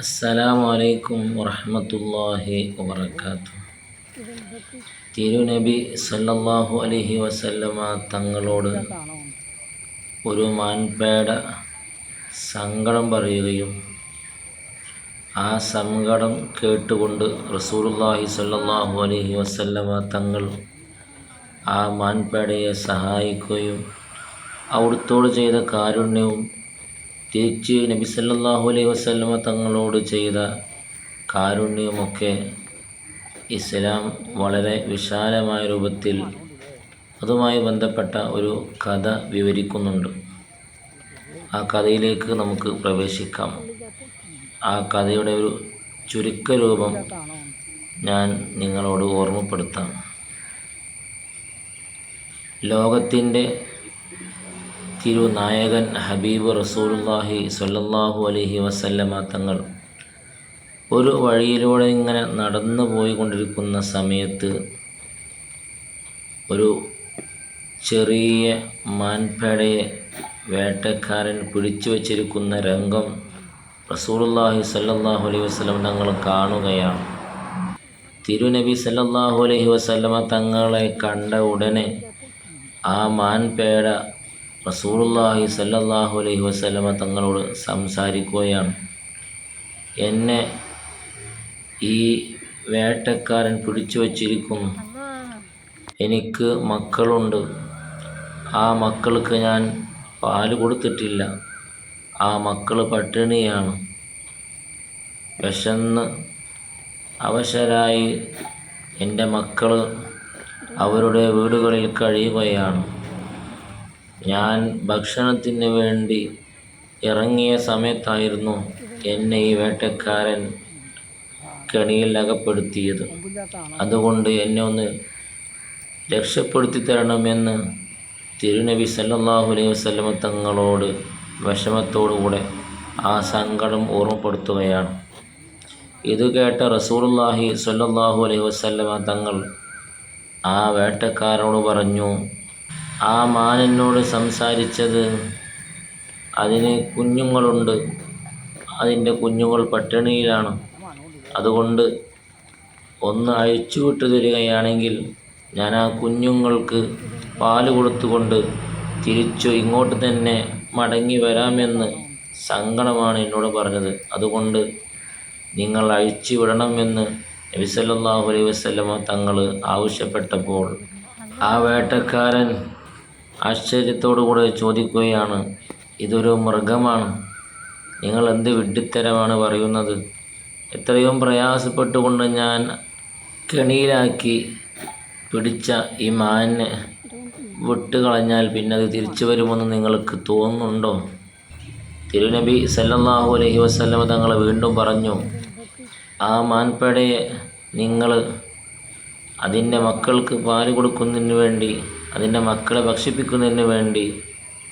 അസ്സലാമു അലൈക്കും വറഹ്മത്തുള്ളാഹി വബറകാതുഹു. തിരുനബി സല്ലല്ലാഹു അലൈഹി വസല്ലമ തങ്ങളോട് ഒരു മാൻപേട സങ്കടം പറയുകയും ആ സങ്കടം കേട്ടുകൊണ്ട് റസൂലുള്ളാഹി സല്ലാഹു അലൈഹി വസല്ലമ തങ്ങൾ ആ മാൻപേടയെ സഹായിക്കുകയും അവിടുത്തോട് ചെയ്ത കാരുണ്യവും തിരിച്ച് നബി സല്ലാഹു അലൈഹി വസ്ലമ തങ്ങളോട് ചെയ്ത കാരുണ്യമൊക്കെ ഇസ്ലാം വളരെ വിശാലമായ രൂപത്തിൽ അതുമായി ബന്ധപ്പെട്ട ഒരു കഥ വിവരിക്കുന്നുണ്ട്. ആ കഥയിലേക്ക് നമുക്ക് പ്രവേശിക്കാം. ആ കഥയുടെ ഒരു ചുരുക്കരൂപം ഞാൻ നിങ്ങളോട് ഓർമ്മപ്പെടുത്താം. ലോകത്തിന്റെ തിരുനായകൻ ഹബീബ് റസൂലുള്ളാഹി സ്വല്ലല്ലാഹു അലൈഹി വസല്ലമ തങ്ങൾ ഒരു വഴിയിലൂടെ ഇങ്ങനെ നടന്നു പോയിക്കൊണ്ടിരിക്കുന്ന സമയത്ത് ഒരു ചെറിയ മാൻപേടയെ വേട്ടക്കാരൻ പിടിച്ചു വച്ചിരിക്കുന്ന രംഗം റസൂലുള്ളാഹി സ്വല്ലല്ലാഹു അലൈഹി വസല്ലം തങ്ങൾ കാണുകയാണ്. തിരുനബി സല്ലല്ലാഹു അലൈഹി വസല്ലമ തങ്ങളെ കണ്ട ഉടനെ ആ മാൻപേട റസൂലുള്ളാഹി സല്ലല്ലാഹു അലൈഹി വസല്ലമ തങ്ങളോട് സംസാരിക്കുകയാണ്. എന്നെ ഈ വേട്ടക്കാരൻ പിടിച്ചു വച്ചിരിക്കുന്നു. എനിക്ക് മക്കളുണ്ട്. ആ മക്കൾക്ക് ഞാൻ പാൽ കൊടുത്തിട്ടില്ല. ആ മക്കൾ പട്ടിണിയാണ്. വിശന്ന് അവശരായി. എന്റെ മക്കൾ അവരുടെ വീടുകളിൽ കഴിയുകയാണ്. ഞാൻ ഭക്ഷണത്തിന് വേണ്ടി ഇറങ്ങിയ സമയത്തായിരുന്നു എന്നെ ഈ വേട്ടക്കാരൻ കെണിയിൽ അകപ്പെടുത്തിയത്. അതുകൊണ്ട് എന്നെ ഒന്ന് രക്ഷപ്പെടുത്തി തരണമെന്ന് തിരുനബി സല്ലാഹു അലൈഹി വസ്ലമ തങ്ങളോട് വിഷമത്തോടുകൂടെ ആ സങ്കടം ഓർമ്മപ്പെടുത്തുകയാണ്. ഇത് കേട്ട റസൂലുള്ളാഹി സല്ലാഹു അലൈഹി വസ്ലമ തങ്ങൾ ആ വേട്ടക്കാരനോട് പറഞ്ഞു ആ മാനിനോട് സംസാരിച്ചത് അതിന് കുഞ്ഞുങ്ങളുണ്ട്. അതിന്റെ കുഞ്ഞുങ്ങൾ പട്ടിണിയിലാണ്. അതുകൊണ്ട് ഒന്ന് അഴിച്ചു വിട്ടു തരികയാണെങ്കിൽ ഞാൻ ആ കുഞ്ഞുങ്ങൾക്ക് പാൽ കൊടുത്തുകൊണ്ട് തിരിച്ചു ഇങ്ങോട്ട് തന്നെ മടങ്ങി വരാമെന്ന് സങ്കടമാണ് എന്നോട് പറഞ്ഞത്. അതുകൊണ്ട് നിങ്ങൾ അഴിച്ചു വിടണമെന്ന് നബി സല്ലല്ലാഹു അലൈഹി വസല്ലമ തങ്ങൾ ആവശ്യപ്പെട്ടപ്പോൾ ആ വേട്ടക്കാരൻ ആശ്ചര്യത്തോടു കൂടെ ചോദിക്കുകയാണ് ഇതൊരു മൃഗമാണ്. നിങ്ങൾ എന്ത് വിഡ്ഢിത്തരമാണ് പറയുന്നത്? എത്രയും പ്രയാസപ്പെട്ടുകൊണ്ട് ഞാൻ കെണിയിലാക്കി പിടിച്ച ഈ മാനിനെ വിട്ടുകളഞ്ഞാൽ പിന്നെ അത് തിരിച്ചു വരുമെന്ന് നിങ്ങൾക്ക് തോന്നുന്നുണ്ടോ? തിരുനബി സല്ലല്ലാഹു അലൈഹി വസല്ലമ തങ്ങൾ വീണ്ടും പറഞ്ഞു ആ മാൻപേടയെ നിങ്ങൾ അതിന്റെ മക്കൾക്ക് പാൽ കൊടുക്കുന്നതിന് വേണ്ടി അതിന്റെ മക്കളെ ഭക്ഷിപ്പിക്കുന്നതിന് വേണ്ടി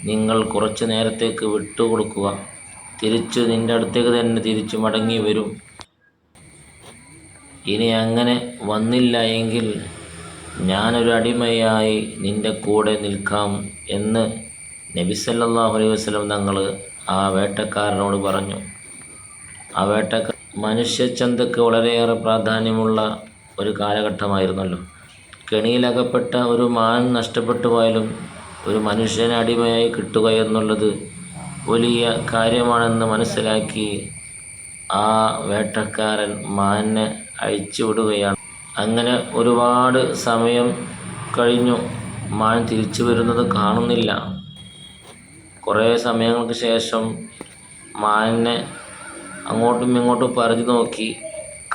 നിങ്ങൾ കുറച്ച് നേരത്തേക്ക് വിട്ടുകൊടുക്കുക. തിരിച്ച് നിന്റെ അടുത്തേക്ക് തന്നെ തിരിച്ചു മടങ്ങി വരും. ഇനി അങ്ങനെ വന്നില്ല എങ്കിൽ ഞാനൊരു അടിമയായി നിന്റെ കൂടെ നിൽക്കാം എന്ന് നബി സല്ലല്ലാഹു അലൈഹി വസല്ലം തങ്ങൾ ആ വേട്ടക്കാരനോട് പറഞ്ഞു. ആ വേട്ടക്കാർ മനുഷ്യചന്തക്ക് വളരെയേറെ പ്രാധാന്യമുള്ള ഒരു കാലഘട്ടമായിരുന്നല്ലോ. കെണിയിലകപ്പെട്ട ഒരു മാൻ നഷ്ടപ്പെട്ടു പോയാലും ഒരു മനുഷ്യനെ അടിമയായി കിട്ടുക എന്നുള്ളത് വലിയ കാര്യമാണെന്ന് മനസ്സിലാക്കി ആ വേട്ടക്കാരൻ മാനിനെ അഴിച്ചുവിടുകയാണ് അങ്ങനെ ഒരുപാട് സമയം കഴിഞ്ഞു. മാൻ തിരിച്ചു വരുന്നത് കാണുന്നില്ല. കുറേ സമയങ്ങൾക്ക് ശേഷം മാനിനെ അങ്ങോട്ടും ഇങ്ങോട്ടും പറഞ്ഞു നോക്കി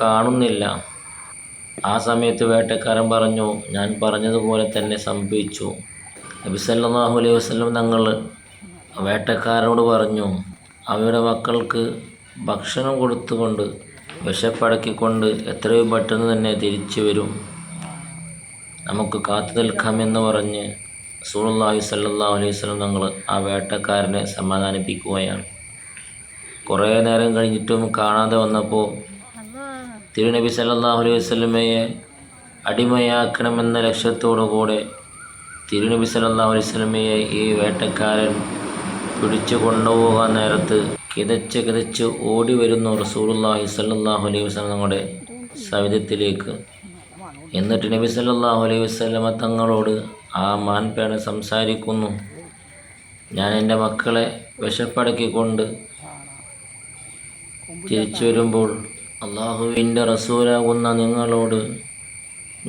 കാണുന്നില്ല. ആ സമയത്ത് വേട്ടക്കാരൻ പറഞ്ഞു ഞാൻ പറഞ്ഞതുപോലെ തന്നെ സംഭവിച്ചു. നബി സല്ലല്ലാഹു അലൈഹി വസല്ലം തങ്ങൾ വേട്ടക്കാരനോട് പറഞ്ഞു അവരുടെ മക്കൾക്ക് ഭക്ഷണം കൊടുത്തുകൊണ്ട് വിശപ്പടക്കിക്കൊണ്ട് എത്രയും പെട്ടെന്ന് തന്നെ തിരിച്ചു വരും. നമുക്ക് കാത്തു നിൽക്കാമെന്ന് പറഞ്ഞ് സൂറുല്ലാഹി സല്ലല്ലാഹു അലൈഹി വസല്ലം തങ്ങൾ ആ വേട്ടക്കാരനെ സമാധാനിപ്പിക്കുകയാണ്. കുറേ നേരം കഴിഞ്ഞിട്ടും കാണാതെ വന്നപ്പോൾ തിരുനബി സല്ലല്ലാഹു അലൈഹി വസല്ലമയെ അടിമയാക്കണമെന്ന ലക്ഷ്യത്തോടു കൂടെ തിരുനബി സല്ലല്ലാഹു അലൈഹി വസല്ലമയെ ഈ വേട്ടക്കാരൻ പിടിച്ചു കൊണ്ടുപോകാൻ നേരത്ത് കിതച്ച് കിതച്ച് ഓടി വരുന്നു റസൂലുള്ളാഹി സല്ലാഹു അലൈഹി വസ്ലം തങ്ങളുടെ സവിധത്തിലേക്ക്. എന്നിട്ട് നബി സല്ലല്ലാഹു അലൈഹി വസ്ലമ തങ്ങളോട് ആ മാൻപേട സംസാരിക്കുന്നു. ഞാൻ എന്റെ മക്കളെ വിശപ്പടക്കിക്കൊണ്ട് തിരിച്ചു വരുമ്പോൾ അള്ളാഹുവിന്റെ റസൂലാകുന്ന നിങ്ങളോട്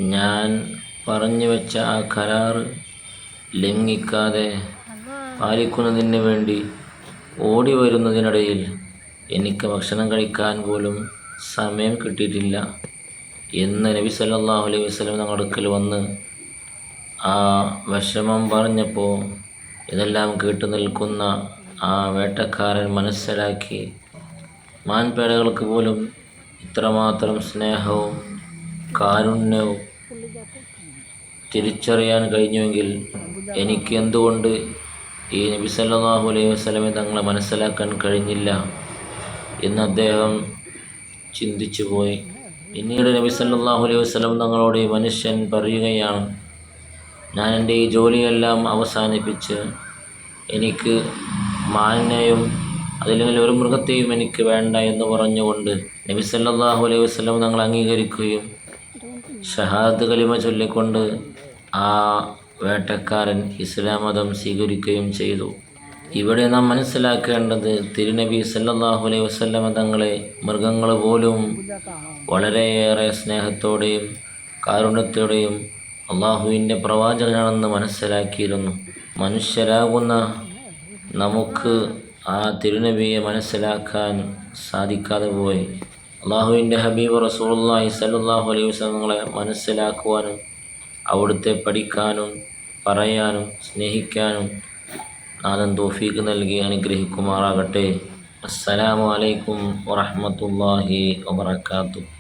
ഞാൻ പറഞ്ഞു വെച്ച ആ കരാറ് ലംഘിക്കാതെ പാലിക്കുന്നതിന് വേണ്ടി ഓടി വരുന്നതിനിടയിൽ എനിക്ക് ഭക്ഷണം കഴിക്കാൻ പോലും സമയം കിട്ടിയിട്ടില്ല എന്ന് നബി സല്ലാഹു അലൈഹി വസ്ലം ഞങ്ങളുടെ വന്ന് ആ വിഷമം പറഞ്ഞപ്പോൾ ഇതെല്ലാം കേട്ടു നിൽക്കുന്ന ആ വേട്ടക്കാരൻ മനസ്സിലാക്കി മാൻപേടകൾക്ക് പോലും ഇത്രമാത്രം സ്നേഹവും കാരുണ്യവും തിരിച്ചറിയാൻ കഴിഞ്ഞുവെങ്കിൽ എനിക്ക് എന്തുകൊണ്ട് ഈ നബി സല്ലല്ലാഹു അലൈഹി വസ്ലമെ തങ്ങളെ മനസ്സിലാക്കാൻ കഴിഞ്ഞില്ല എന്ന് അദ്ദേഹം ചിന്തിച്ചു പോയി പിന്നീട് നബി സല്ലല്ലാഹു അലൈഹി വസ്ലം തങ്ങളോട് ഈ മനുഷ്യൻ പറയുകയാണ് ഞാൻ എന്റെ ഈ ജോലിയെല്ലാം അവസാനിപ്പിച്ച് എനിക്ക് മാനിനെയും അതില്ലെങ്കിൽ ഒരു മൃഗത്തെയും എനിക്ക് വേണ്ട എന്ന് പറഞ്ഞുകൊണ്ട് നബി സല്ലാഹു അലൈഹി വസ്ലം തങ്ങൾ അംഗീകരിക്കുകയും ഷഹാദ് കലിമ ചൊല്ലിക്കൊണ്ട് ആ വേട്ടക്കാരൻ ഇസ്ലാം മതം സ്വീകരിക്കുകയും ചെയ്തു. ഇവിടെ നാം മനസ്സിലാക്കേണ്ടത് തിരുനബി സല്ലാഹു അലൈഹി വസല്ലമ തങ്ങളെ മൃഗങ്ങൾ പോലും വളരെയേറെ സ്നേഹത്തോടെയും കാരുണ്യത്തോടെയും അള്ളാഹുവിന്റെ പ്രവാചകനാണെന്ന് മനസ്സിലാക്കിയിരുന്നു. മനുഷ്യരാകുന്ന നമുക്ക് ആ തിരുനബിയെ മനസ്സിലാക്കാൻ സാധിക്കാതെ പോയി. അള്ളാഹുവിന്റെ ഹബീബ് റസൂലുള്ളാഹി സല്ലാഹു അലൈഹി വസ്ലങ്ങളെ മനസ്സിലാക്കുവാനും അവിടുത്തെ പഠിക്കാനും പറയാനും സ്നേഹിക്കാനും നാദം തോഫീക്ക് നൽകി അനുഗ്രഹിക്കുമാറാകട്ടെ. അസ്സലാമു അലൈക്കും വറഹ്മത്തുള്ളാഹി വബറകാതുഹു.